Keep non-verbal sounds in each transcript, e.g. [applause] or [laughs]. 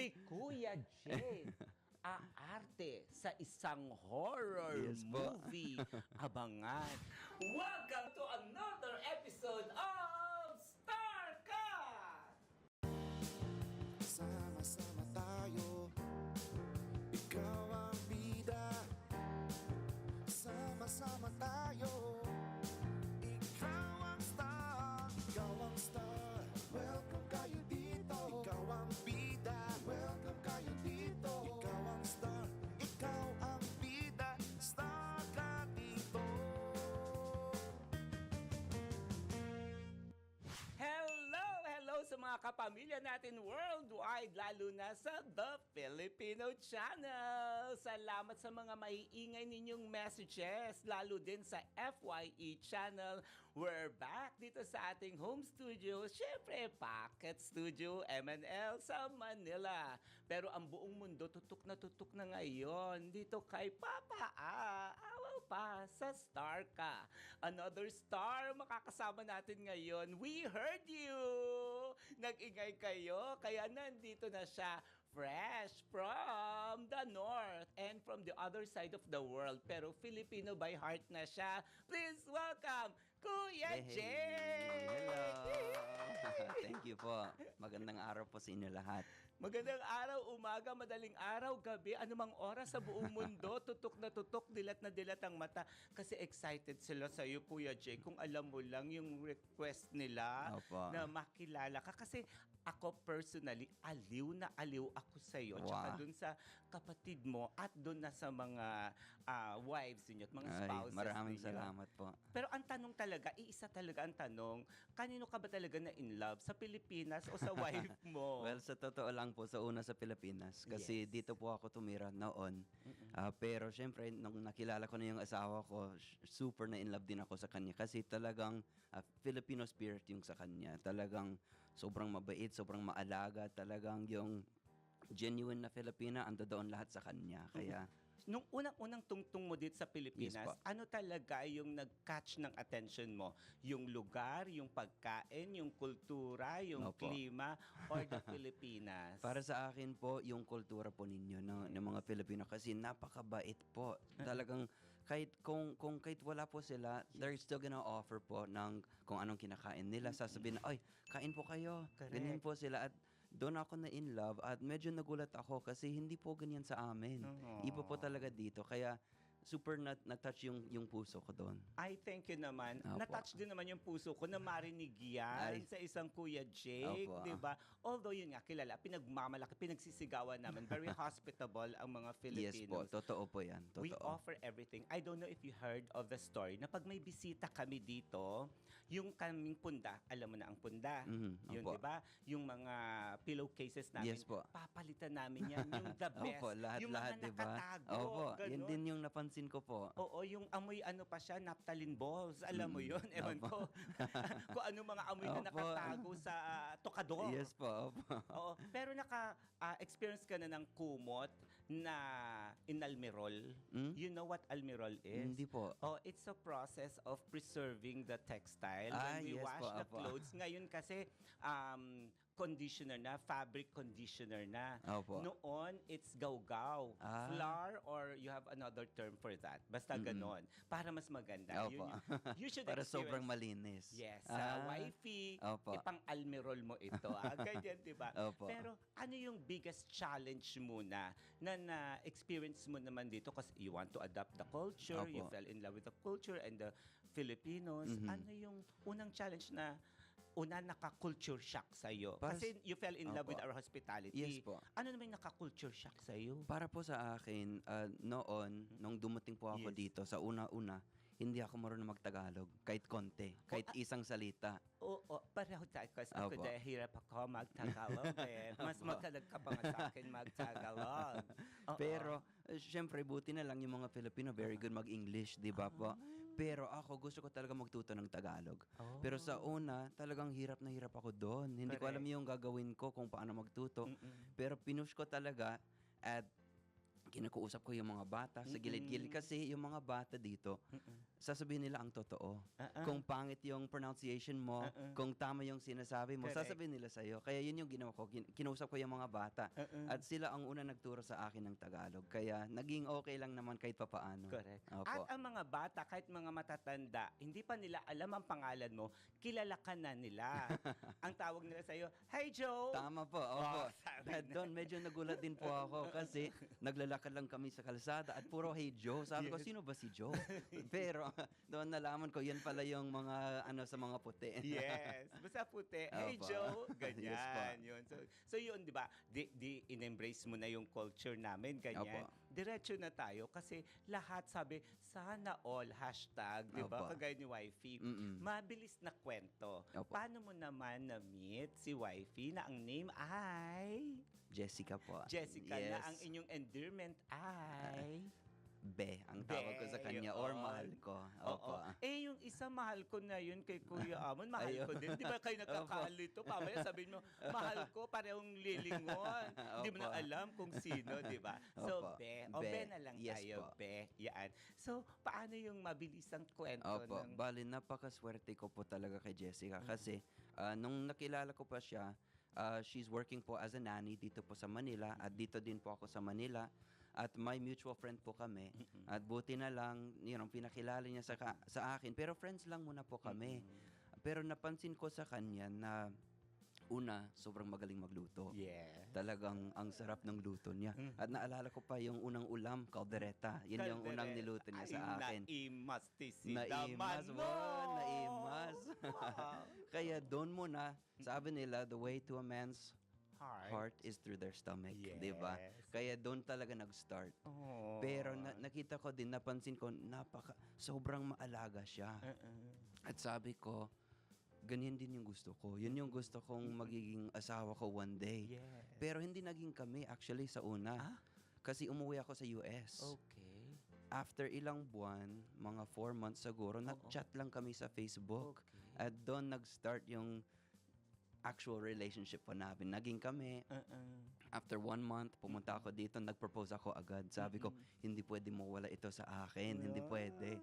si [laughs] Kuya Jay aarte sa isang horror Yes movie. [laughs] Abangan. Welcome to another episode of StarCast! Sama-sama tayo Ikaw ang bida Sama-sama tayo mga kapamilya natin worldwide, lalo na sa The Filipino Channel. Salamat sa mga maiingay ninyong messages, lalo din sa FYE Channel. We're back dito sa ating home studio, syempre Pocket Studio MNL sa Manila. Pero ang buong mundo tutok na tutok na ngayon dito kay Papa A. Awaw pa sa Star ka. Another star makakasama natin ngayon. We heard you! Nag-ingay kayo, kaya nandito na siya fresh from the north and from the other side of the world. Pero Filipino by heart na siya. Please welcome Kuya Hey, Jay! Hello! [laughs] Thank you po. Magandang araw po sa inyo lahat. Magandang araw, umaga, madaling araw, gabi, anumang oras sa buong [laughs] mundo, tutok na tutok, dilat na dilat ang mata. Kasi excited sila sa iyo, Kuya Jay, kung alam mo lang yung request nila Opo. na makilala ka. Kasi ako personally, aliw na aliw ako sa iyo. Tsaka Wow. dun sa kapatid mo at dun na sa mga ah, wives ninyo at mga Ay, spouses maraming ninyo. salamat po. Pero ang tanong talaga, iisa talaga ang tanong, kanino ka ba talaga na in love? Sa Pilipinas o sa wife [laughs] mo? Well, sa totoo lang po, sa una sa Pilipinas. Kasi Yes. dito po ako tumira noon. Ah, pero syempre, nung nakilala ko na yung asawa ko, super na in love din ako sa kanya. Kasi talagang ah, Filipino spirit yung sa kanya. Talagang sobrang mabait, sobrang maalaga. Talagang yung genuine na Filipina, ando doon lahat sa kanya. Kaya, Nung unang-unang tungtong mo dito sa Pilipinas, Yes ano talaga yung nag-catch ng attention mo? Yung lugar, yung pagkain, yung kultura, yung Opo. klima, or the [laughs] Pilipinas? Para sa akin po, yung kultura po ninyo ng, ng mga Pilipino kasi napakabait po. [laughs] Talagang kahit kung kung kahit wala po sila, they're still gonna offer po ng kung anong kinakain nila. Sasabihin na, ay, kain po kayo. Correct. Ganyan po sila. At doon ako na in love at medyo nagulat ako kasi hindi po ganyan sa amin. Oo. Iba po talaga dito. Kaya super na, na-touch yung, yung puso ko doon. I thank you naman. Opo. Na-touch din naman yung puso ko na marinig yan Ay. sa isang Kuya Jake, Opo. di ba? Although yun nga, kilala, pinagmamalaki, pinagsisigawan namin. Very [laughs] hospitable ang mga Yes po, Filipinos. totoo po yan. Totoo. We offer everything. I don't know if you heard of the story na pag may bisita kami dito, yung kaming punda, alam mo na ang punda. Mhm, Yun, di ba? Yung mga pillowcases namin, Yes po. papalitan namin yan. Yung the [laughs] best. Opo, lahat, yung lahat, mga di ba? nakatago. Opo, yun ganon. din yung napansin ko po. Oo, yung amoy ano pa siya, naphthalene balls. Alam mo Mm, yun? Ewan ko. [laughs] kung ano mga amoy na Opo. nakatago sa ah, tokador. Yes po, opo. Oo. Pero naka-experience ka na ng kumot na inalmirol. Hmm? You know what almirol is? Hindi po. Oh, it's a process of preserving the textile Ah, when we yes wash po, the opo. clothes. Ngayon kasi um, conditioner na, fabric conditioner na. Opo. Noon, it's gawgaw. Ah. Flour or you have another term for that. Basta ganon. Para mas maganda. Opo. Yun yung- [laughs] you should Para experience- sobrang malinis. Yes, Ah, sa wifey, Opo. ipang almirol mo ito. Ah, [laughs] ganyan, di ba? Pero ano yung biggest challenge muna na na-experience mo naman dito kasi you want to adapt the culture, Opo. you fell in love with the culture and the Filipinos. Mhm. Ano yung unang challenge na una naka-culture shock sa'yo? Para kasi you fell in love Opo. with our hospitality. Yes po. Ano naman yung naka-culture shock sa'yo? Para po sa akin, ah, noon, nung dumating po ako Yes. dito, sa una-una, hindi ako marunong magtagalog. Kahit konti. Kahit ah- isang salita. Oo, pareho tayo kasi ako Opo. dahil hirap ako magtagalog [laughs] eh. Mas Opo. magkalag ka pa nga sa akin magtagalog. [laughs] Oo. Pero, eh, syempre, buti na lang yung mga Filipino, very good mag-English, di ba po? Pero ako, gusto ko talaga magtuto ng Tagalog. Oh. Pero sa una, talagang hirap na hirap ako doon. Hindi ko Correct. alam yung gagawin ko kung paano magtuto. Mm-mm. Pero pinush ko talaga at kinukuusap ko yung mga bata sa gilid-gilid kasi yung mga bata dito, sasabihin nila ang totoo. Ah-ah. Kung pangit yung pronunciation mo, Ah-ah. kung tama yung sinasabi mo, Correct. sasabihin nila sa'yo. Kaya yun yung ginawa ko. Kin- Kinausap ko yung mga bata. Uh-uh. At sila ang una nagturo sa akin ng Tagalog. Kaya naging okay lang naman kahit papaano. Correct. Opo. At ang mga bata, kahit mga matatanda, hindi pa nila alam ang pangalan mo, kilala ka na nila. [laughs] ang tawag nila sa'yo, Hi Joe! Tama po, opo. Oh, na. doon, medyo nagulat din po ako kasi [laughs] naglalakad lang kami sa kalsada at puro hey Joe. Sabi ko, Yes. sino ba si Joe? [laughs] Pero doon nalaman ko, yan pala yung mga ano sa mga puti. yes. Basta puti. Hey Opo. Joe, [laughs] Yes ganyan. yun. So, so yun, di ba? Di, di in-embrace mo na yung culture namin, ganyan. Opo. Diretso na tayo kasi lahat sabi, sana all, hashtag, di ba? Kagaya ni Wifey. Mm-mm. Mabilis na kwento. Opo. Paano mo naman na-meet si Wifey na ang name ay Jessica po. Jessica na Yes. ang inyong endearment ay... Be, ang tawag ko sa kanya or mahal ko. Opo. Oo. Eh, yung isa mahal ko na yun kay Kuya [laughs] Amon, mahal ko din. Di ba kayo nagkakalito? Pamaya sabihin mo, mahal ko, parehong lilingon. Hindi mo na Opo. alam kung sino, di ba? So, Opo. Be. O, Be Be. na lang Yes tayo, po. Be. Yan. So, paano yung mabilisang kwento Opo, ng... bali napakaswerte ko po talaga kay Jessica kasi ah, nung nakilala ko pa siya, ah, she's working po as a nanny dito po sa Manila at dito din po ako sa Manila at may mutual friend po kami. At buti na lang you know, pinakilala niya sa, ka- sa akin. Pero friends lang muna po kami. Pero napansin ko sa kanya na una sobrang magaling magluto. Yeah. talagang ang sarap ng luto niya. Mhm. at naalala ko pa yung unang ulam caldereta yun yung unang niluto niya sa Ay, akin. Naimas ti si Naimas, wow, naimas. [laughs] Kaya doon muna, sabi nila, the way to a man's Heart. heart is through their stomach, di ba? Yes. Kaya doon talaga nag-start. Oh. Pero na- nakita ko din, napansin ko, napaka, sobrang maalaga siya. Uh-uh. At sabi ko, ganyan din yung gusto ko. Yun yung gusto kong magiging asawa ko one day. Yes. Pero hindi naging kami actually sa una. Ah? Kasi umuwi ako sa US. Okay. After ilang buwan, mga four months siguro, nag-chat lang kami sa Facebook. Okay. At doon nag-start yung actual relationship po namin. Naging kami, Uh-uh. after one month, pumunta ako dito, nag-propose ako agad. Sabi ko, hindi pwede mawala ito sa akin, hindi pwede.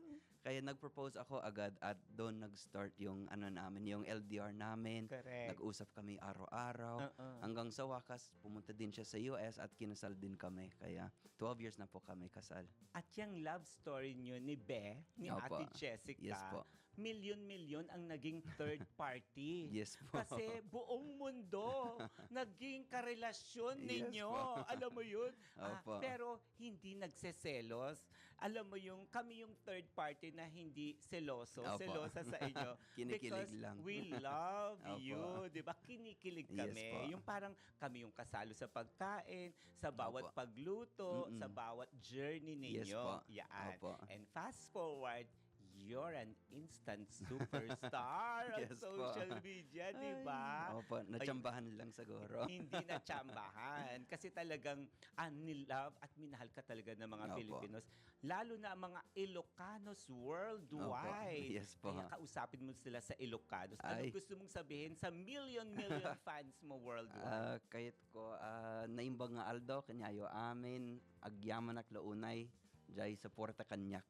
Kaya nag-propose ako agad at doon nag-start yung ano namin, yung LDR namin. Correct. Nag-usap kami araw-araw. Uh-uh. Hanggang sa wakas, pumunta din siya sa US at kinasal din kami. Kaya 12 years na po kami kasal. At yung love story nyo ni Be, ni Opo. Ate Jessica, Yes po. milyon-milyon ang naging third [laughs] party. Yes po. Kasi buong mundo [laughs] naging karelasyon Yes ninyo. po. [laughs] Alam mo yun? Ah, Opo. pero hindi nagseselos. Alam mo yung kami yung third party na hindi seloso, Opo. selosa sa inyo. [laughs] Kinikilig because lang. we love Opo. you. Di ba? Kinikilig Yes kami. po. yung parang kami yung kasalo sa pagkain, sa bawat Opo. pagluto, Mm-mm. sa bawat journey Yes ninyo. po. Yan. Opo. And fast forward, you're an instant superstar [laughs] on Yes po. social media, [laughs] di ba? Opo, natsambahan lang siguro. [laughs] Hindi na tsambahan. Kasi talagang unlove at minahal ka talaga ng mga Opo. Filipinos. Lalo na ang mga Ilocanos worldwide. Opo. Yes po. Kaya kausapin mo sila sa Ilocanos. Ano Ay. gusto mong sabihin sa million-million fans mo worldwide? Ah, kayat ko, ah, naimbang nga aldo, kanyayo amin, agyaman ak launay, jay sa Porta Kanyak.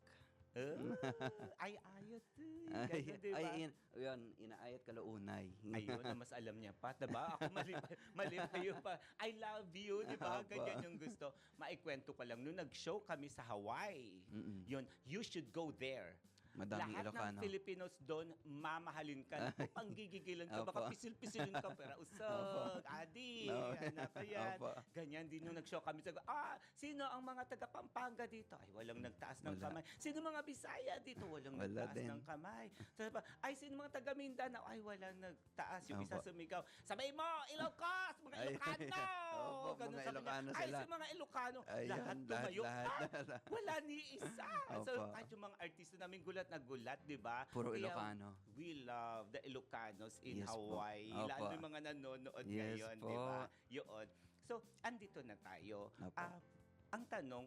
Ay, ayot. eh. Ay, Ganyan, di ba? ay, in, yun, inaayat ka launay. Ayun, na mas alam niya pa, diba? Ako [laughs] mali, mali pa yun pa. I love you, di ba? Ganyan yung gusto. Maikwento ko lang, nung nag-show kami sa Hawaii, yun, you should go there. Madaming Lahat Ilocano. ng Filipinos doon, mamahalin ka. Panggigigilan ka, baka Opo. pisil-pisilin ka, pero usog, adi, No. anak ka yan. Opo. Ganyan din nung nag-show kami. Sabi, ah, sino ang mga taga Pampanga dito? Ay, walang nagtaas ng Wala. kamay. Sino mga Bisaya dito? Walang Wala nagtaas din. ng kamay. Sabi pa, ay, sino mga taga Mindanao? Ay, walang nagtaas. Yung isa Opo. sumigaw. Sabay mo, Ilocos! Mga Ay, Ilocano! opo, Ganun mga niya. Ilocano Ay, sila. si mga Ilocano. Ayan, lahat lahat, tumayo. lahat, Ah, lahat. wala ni isa. So, Opo. kahit yung mga artista namin gulat na gulat, di ba? Puro Ilocano. We love the Ilocanos in Yes po. Hawaii. Opo. Lalo yung mga nanonood Yes ngayon, po. di ba? Yun. So, andito na tayo. Opo. Ah, ang tanong,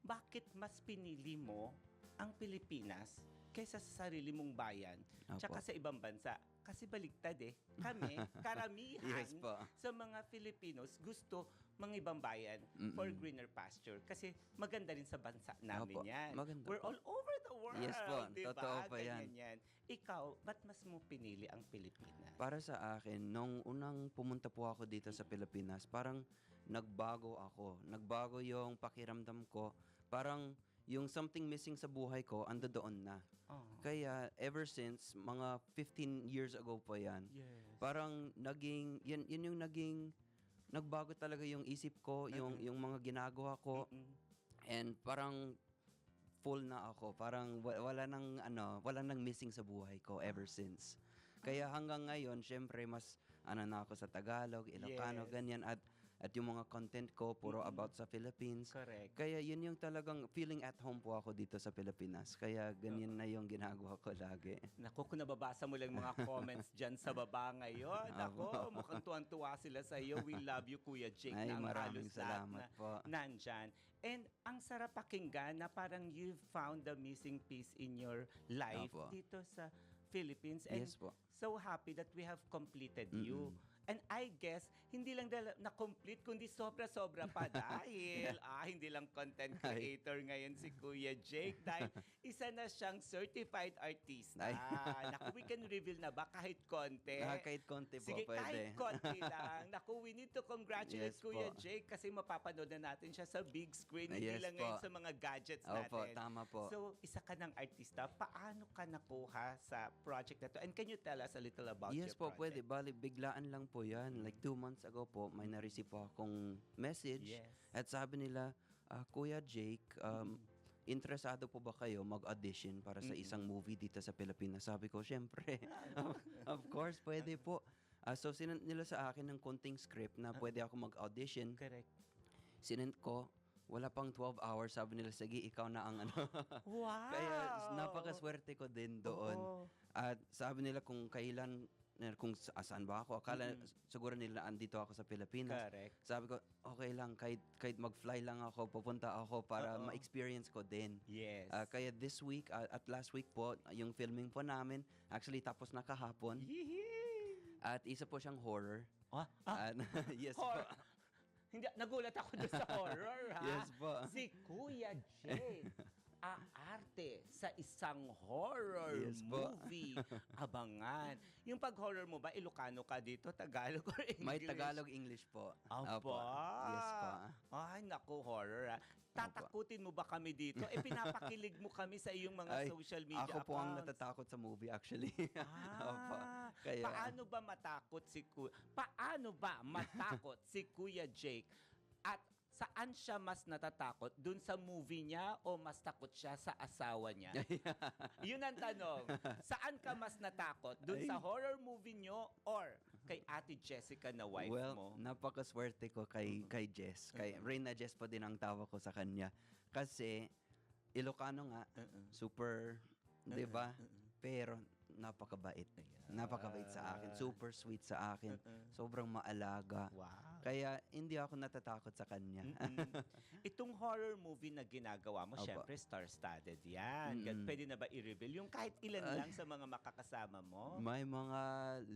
bakit mas pinili mo ang Pilipinas kaysa sa sarili mong bayan Opo. tsaka sa ibang bansa? Kasi baligtad eh. Kami, [laughs] karamihan Yes po. sa mga Filipinos gusto mga ibang bayan for Mm-mm. greener pasture kasi maganda rin sa bansa namin Opo, yan. maganda We're po. all over the world. Yes po, diba? totoo pa Ganyan yan. Ikaw, ba't mas mo pinili ang Pilipinas? Para sa akin, nung unang pumunta po ako dito sa Pilipinas, parang nagbago ako. Nagbago yung pakiramdam ko. Parang yung something missing sa buhay ko, ando doon na. Oh. Kaya ever since, mga 15 years ago pa yan, Yes. parang naging, yan, yan yung naging, nagbago talaga yung isip ko, yung, yung mga ginagawa ko, Mm-mm. and parang full na ako. Parang wa- wala nang, ano, wala nang missing sa buhay ko ever since. Kaya hanggang ngayon, syempre, mas, ano na ako sa Tagalog, Ilocano, Yes. ganyan, at, at yung mga content ko, puro Mm-mm. about sa Philippines. Correct. Kaya yun yung talagang feeling at home po ako dito sa Pilipinas. Kaya ganyan na yung ginagawa ko lagi. Naku, kung nababasa mo lang mga comments dyan sa baba ngayon. Ako, Apo. mukhang tuwan-tuwa sila sa iyo. We love you, Kuya Jake. Ay, na ang maraming salamat na po. nandyan. And ang sarap pakinggan na parang you found the missing piece in your life Opo. dito sa Philippines. And Yes po. so happy that we have completed you. And I guess, hindi lang dala- na-complete, kundi sobra-sobra pa [laughs] dahil, ah, hindi lang content creator ngayon si Kuya Jake dahil [laughs] isa na siyang certified artista. [laughs] Naku, we can reveal na ba kahit konti? Ah, kahit konti po, Sige, kahit pwede. konti lang. Naku, we need to congratulate Yes Kuya po. Jake kasi mapapanood na natin siya sa big screen, hindi Yes lang po. ngayon sa mga gadgets Opo, natin. tama po. So, isa ka ng artista. Paano ka nakuha sa project na to? And can you tell us a little about Yes your po, pwede. project? Bali, biglaan lang po yan. Like two months ago po, may na-receive po akong message. Yes. At sabi nila, "Ah, Kuya Jake, um, interesado po ba kayo mag-audition para sa isang movie dito sa Pilipinas? Sabi ko, syempre, [laughs] of course, pwede po. Ah, so, sinend nila sa akin ng konting script na pwede ako mag-audition. Correct. Sinend ko, wala pang 12 hours. Sabi nila, sige, ikaw na ang ano. [laughs] Wow! Kaya napakaswerte ko din doon. Oo. At sabi nila kung kailan, kung sa- saan ba ako. Akala Mm-mm. siguro nila andito ako sa Pilipinas. Correct. Sabi ko, okay lang, kahit, kahit mag-fly lang ako, pupunta ako para Oo. ma-experience ko din. Yes. Ah, kaya this week ah, at last week po, yung filming po namin, actually tapos na kahapon. Yee! At isa po siyang horror. Ah, ah, At, [laughs] yes horror. po. Hindi, nagulat ako doon sa horror, [laughs] ha? Yes po. Si Kuya Jay, [laughs] aarte sa isang horror Yes movie. [laughs] Abangan. Yung pag-horror mo ba, Ilocano ka dito, Tagalog or English? May Tagalog English po. Aba. Opo. Yes po. Ay, naku, horror ah. Tatakutin mo ba kami dito? Eh, pinapakilig mo kami sa iyong mga Ay, social media Ako po ang accounts. natatakot sa movie actually. [laughs] Opo. Ah, Kaya- paano ba matakot si Kuya? Paano ba matakot si Kuya Jake? Saan siya mas natatakot? Dun sa movie niya o mas takot siya sa asawa niya? [laughs] Yun ang tanong. Saan ka mas natakot? Dun sa Ay. horror movie niyo or kay Ate Jessica na wife well, mo? napakaswerte ko kay kay Jess. Kay Reyna Jess pa din ang tawag ko sa kanya. Kasi Ilocano nga, Uh-uh. super, 'di ba? Uh-uh. Pero napakabait. Napakabait sa akin, super sweet sa akin. Uh-uh. Sobrang maalaga. Wow. Kaya hindi ako natatakot sa kanya. Mm-mm. [laughs] Itong horror movie na ginagawa mo, Opo. syempre star-studded yan. Mm-mm. Pwede na ba i-reveal? Yung kahit ilan Ay. lang sa mga makakasama mo? May mga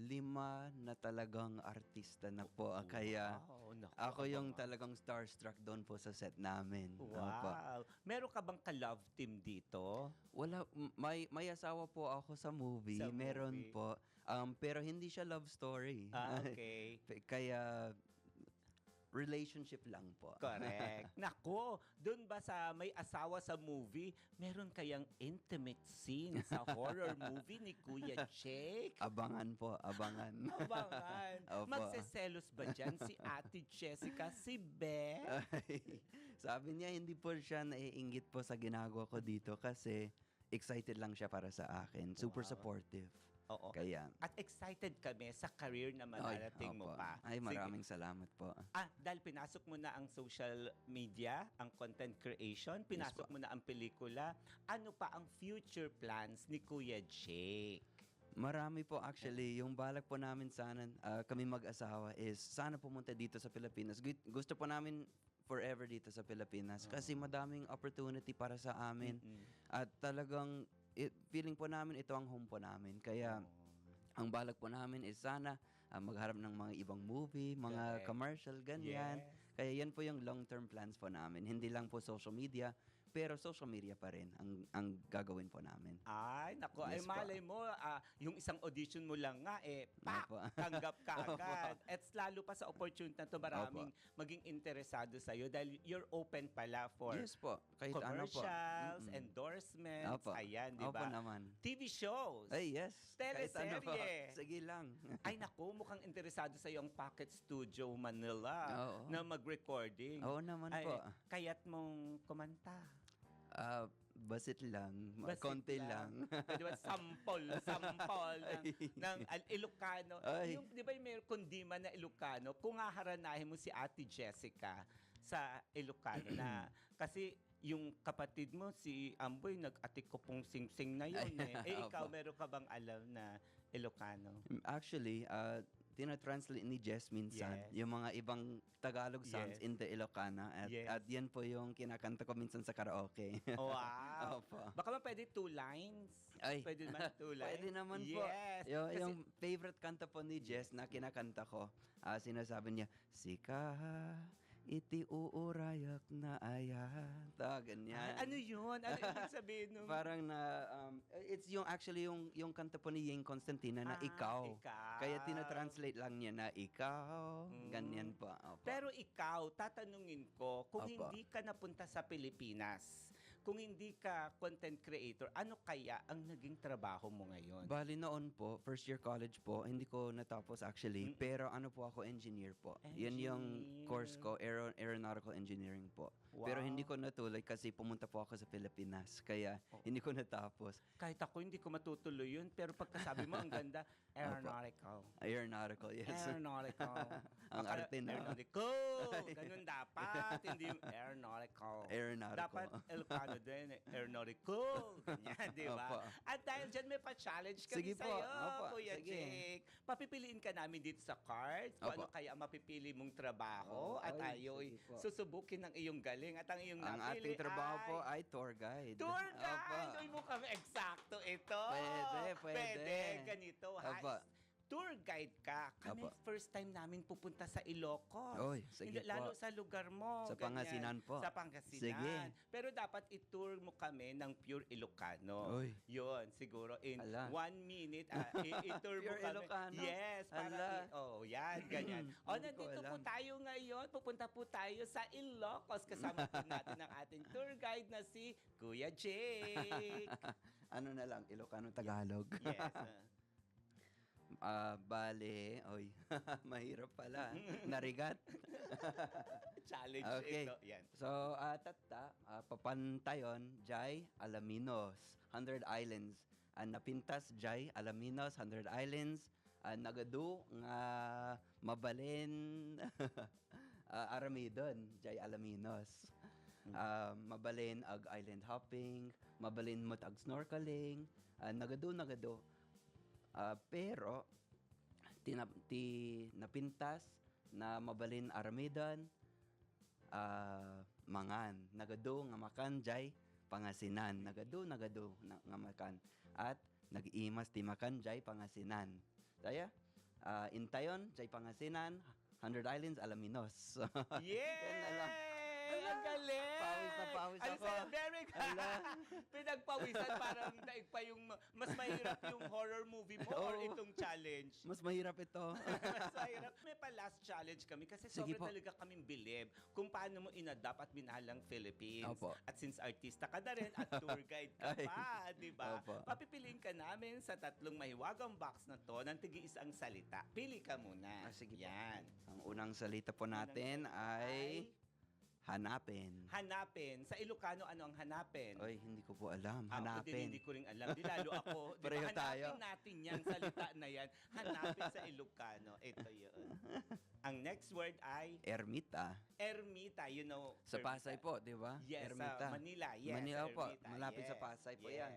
lima na talagang artista na po. Oh, Kaya Wow, naku, ako yung abangan. talagang starstruck doon po sa set namin. Opo. Wow. Meron ka bang ka-love team dito? Wala, may, may asawa po ako sa movie. Sa Meron movie. po. Um, pero hindi siya love story. Ah, [laughs] okay. Kaya, relationship lang po. Correct. [laughs] Nako, doon ba sa may asawa sa movie, meron kayang intimate scene sa [laughs] horror movie ni Kuya Jake? abangan po, abangan. [laughs] Abangan. Opo. Magseselos ba dyan si Ate Jessica, si Beth? Sabi niya, hindi po siya naiingit po sa ginagawa ko dito kasi excited lang siya para sa akin. Super Wow. supportive. Oo. Kaya, At excited kami sa career na mararating mo opo. pa. Ay, Sige. maraming salamat po. Ah, dahil pinasok mo na ang social media, ang content creation, pinasok mo na ang pelikula, ano pa ang future plans ni Kuya Jake? Marami po actually. Yung balak po namin sana, ah, kami mag-asawa is sana pumunta dito sa Pilipinas. Gu- Gusto po namin forever dito sa Pilipinas kasi madaming opportunity para sa amin. At talagang feeling po namin ito ang home po namin. Kaya Ang balak po namin is sana ah, magharap ng mga ibang movie, mga Correct. commercial, ganyan. Yes. Kaya yan po yung long-term plans po namin. Hindi lang po social media, pero social media pa rin ang, ang gagawin po namin. Ay, nako, ay Yes po. malay mo, ah, yung isang audition mo lang nga, eh, pa, Opo. [laughs] tanggap ka Opo. agad. At lalo pa sa opportunity na to, maraming maging interesado sa'yo dahil you're open pala for yes po. Kahit ano po. commercials, Mm-mm. endorsements, Opo. ayan, di Opo ba? naman. TV shows. Ay, yes. Kahit ano po. Teleserye. [laughs] Sige lang. [laughs] Ay nako, mukhang interesado sa ang Pocket Studio Manila Oo. na mag-recording. Oo naman Ay, po. Kaya't mong kumanta. Ah, basit lang. Basit konti lang. [laughs] Pwede ba sample, sample [laughs] ng, ng al- Ilocano. Ay. Yung, di ba yung may kundima na Ilocano, kung haharanahin mo si Ate Jessica sa Ilocano na [clears throat] kasi yung kapatid mo, si Amboy, nag-atik ko pong sing-sing na yun eh. [laughs] Eh, ikaw, meron ka bang alam na Ilocano? Actually, uh, tinatranslate ni Jess minsan Yes. yung mga ibang Tagalog sounds Yes. into Ilocana. At, Yes. at yan po yung kinakanta ko minsan sa karaoke. [laughs] Wow! Opo. Baka man pwede two lines. Ay. Pwede naman [laughs] two lines. Pwede naman po. yes. Yung, Kasi- yung favorite kanta po ni Jess na kinakanta ko, ah, sinasabi niya, Sika, iti uurayak na ayat. Ah, ganyan. Ah, ano yun? Ano ibig [laughs] sabihin nung... Parang na, um, it's yung actually yung, yung kanta po ni Ying Constantina na Ah, ikaw. ikaw. Kaya tinatranslate lang niya na ikaw. Mm. Ganyan po. Opo. Pero ikaw, tatanungin ko, kung Opo. hindi ka napunta sa Pilipinas, kung hindi ka content creator, ano kaya ang naging trabaho mo ngayon? Bali noon po, first year college po, hindi ko natapos actually, Mm. pero ano po ako, engineer po. Yan yung course ko, aero, aeronautical engineering po. Pero Wow. hindi ko natuloy kasi pumunta po ako sa Pilipinas, kaya Oh. hindi ko natapos. Kahit ako hindi ko matutuloy yun, pero pagkasabi mo, ang ganda, [laughs] aeronautical. Aeronautical, yes. Aeronautical. [laughs] Ang Baka arte na. Aeronautical. [laughs] Ganun dapat. hindi yung aeronautical. Aeronautical. Dapat Ilocano din. Aeronautical. Ganyan, di ba? Opo. At dahil dyan may pa-challenge kami Sige po. sa'yo, Opo, Kuya sige. Jake. Papipiliin ka namin dito sa cards kung ano Opo. kaya ang mapipili mong trabaho Oh, at ay, ayo'y susubukin ng iyong galing at ang iyong Ang napili ating trabaho ay po ay tour guide. Tour Opo. guide! Uy, mukhang eksakto ito. Pwede, pwede. Pwede, ganito. Ha? Tour guide ka. Kami Opo. first time namin pupunta sa Ilocos. Oy, sige Lalo po. sa lugar mo. Sa ganyan. Pangasinan po. Sa Pangasinan. Sige. Pero dapat i-tour mo kami ng pure Ilocano. Oy. Yun, siguro in Ala. one minute, i- [laughs] i-tour mo kami. Ilocano? Yes, para Ala. oh, yan, ganyan. [clears throat] o, nandito po tayo ngayon. Pupunta po tayo sa Ilocos. Kasama po [laughs] natin ang ating tour guide na si Kuya Jake. [laughs] ano na lang, Ilocano Tagalog. Yes. ah. Ah, bale, oy, [laughs] mahirap pala. [laughs] Narigat. [laughs] Challenge Okay. ito. Yan. So, uh, tatta, ah, papantayon, Jai Alaminos, 100 Islands. Ang napintas, Jai Alaminos, 100 Islands. Ang nagadu, nga mabalin, ah, Aramidon, Jai Alaminos. Ah, mabalin ag island hopping, mabalin mo ag snorkeling, ah, nagadu, nagadu. Ah, pero, tinap, ti, napintas na mabalin Aramidon, ah, mangan. Nagado nga makan jay pangasinan. Nagado nagado na, nga makan. At nag-imas ti makan jay pangasinan. Daya? Ah, intayon jay pangasinan 100 Islands Alaminos. [laughs] Yay! Ang galing! Pawis na pawis ako. sa'yo, very. [laughs] Pinagpawisan, parang daig pa yung, mas mahirap yung horror movie mo or itong challenge. mas mahirap ito [laughs] mas mahirap. May pa last challenge kami kasi Sige sobrang po. talaga kaming bilib kung paano mo inadapt at minahal ang Philippines. Opo. At since artista ka na rin at tour [laughs] guide ka Ay. pa, di ba? Papipiliin ka namin sa tatlong mahiwagang box na to ng tigi isang salita. Pili ka muna. Ah, sige po. Yan. ang unang salita po natin ay hanapin Hanapin. Sa Ilocano, ano ang hanapin? oy hindi ko po alam Ako din hanapin hindi ko rin alam. Di lalo ako. [laughs] Di ba, Pareho hanapin tayo. natin yan, salita na yan. Hanapin sa Ilocano. Ito yun. [laughs] Ang next word ay ermita ermita. You know. sa ermita. Pasay po di ba Yes, ermita sa Manila. Yes, Manila po, ermita. malapit sa Yes, Pasay po yes. yan.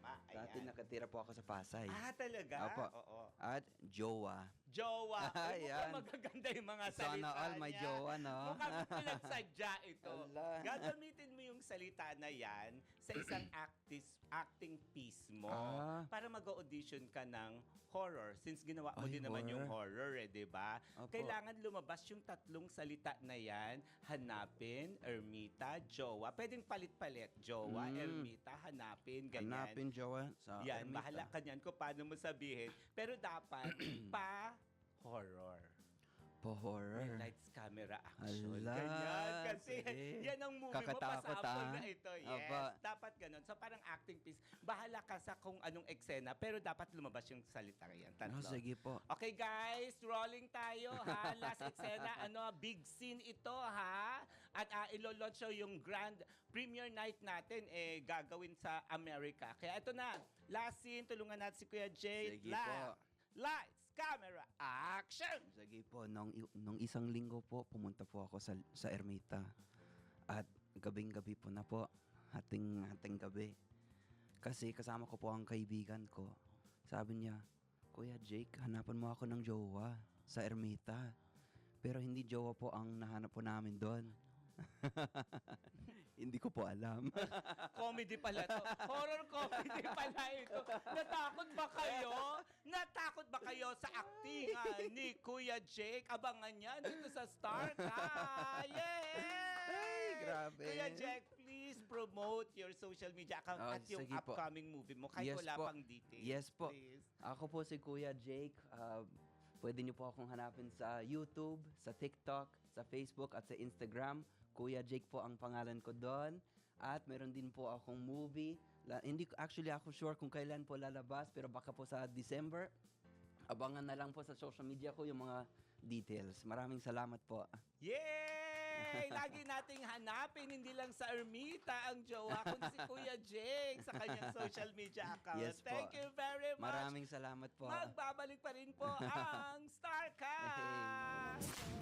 Tama. Dati ayan. nakatira po ako sa Pasay. Ah, talaga? Opo. Oo. At jowa. Jowa. [laughs] Ay, Ayan. mukhang magaganda yung mga salita Sana all may niya. jowa, no? Mukhang [laughs] pinagsadya ito. Ala. Gagamitin mo yung salita na yan sa isang actis, acting piece mo Ah. para mag-audition ka ng horror. Since ginawa mo Ay, din naman yung horror. horror, eh, di ba? Opo. Kailangan lumabas yung tatlong salita na yan. Hanapin, ermita, jowa. Pwedeng palit-palit. Jowa, Mm. ermita, hanapin, ganyan. Hanapin jowa sa Yan, ermita. bahala ka niyan kung paano mo sabihin. Pero dapat [clears throat] pa-horror. Po horror. May lights, camera, action. Ala, ganyan. Kasi sige. yan ang movie mo, Kakatakot, pasample ah. na ito. Yes, Aba. dapat ganun. So parang acting piece. Bahala ka sa kung anong eksena, pero dapat lumabas yung salita yan. Tatlo. Oh, sige po. Okay guys, rolling tayo ha. Last eksena, [laughs] ano, big scene ito ha. At uh, ilo-launch show yung grand premiere night natin eh gagawin sa America. Kaya ito na, last scene, tulungan natin si Kuya Jay. Sige La- po. Lights, camera, action! Sige po, nung, nung isang linggo po, pumunta po ako sa, sa Ermita. At gabing-gabi po na po, hating, hating gabi. Kasi kasama ko po ang kaibigan ko. Sabi niya, Kuya Jake, hanapan mo ako ng jowa sa Ermita. Pero hindi jowa po ang nahanap po namin doon. [laughs] hindi ko po alam. [laughs] Comedy pala to. Horror comedy pala ito. Natakot ba kayo? Natakot ba kayo sa aktingan ni Kuya Jake? Abangan yan dito sa Star ka. Yay! Ay, grabe. Kuya Jake, please promote your social media account Oh, at yung sige po. upcoming movie mo kahit Yes wala po. pang details. Yes po. Please. Ako po si Kuya Jake. Uh, pwede niyo po akong hanapin sa YouTube, sa TikTok, sa Facebook at sa Instagram. Kuya Jake po ang pangalan ko doon. At meron din po akong movie. La- hindi actually ako sure kung kailan po lalabas pero baka po sa December. Abangan na lang po sa social media ko yung mga details. Maraming salamat po. Yay! [laughs] Lagi nating hanapin, hindi lang sa Ermita ang jowa, kundi si Kuya Jake sa kanyang social media account. Yes po. Thank you very much. Maraming salamat po. Magbabalik pa rin po [laughs] ang Starcast!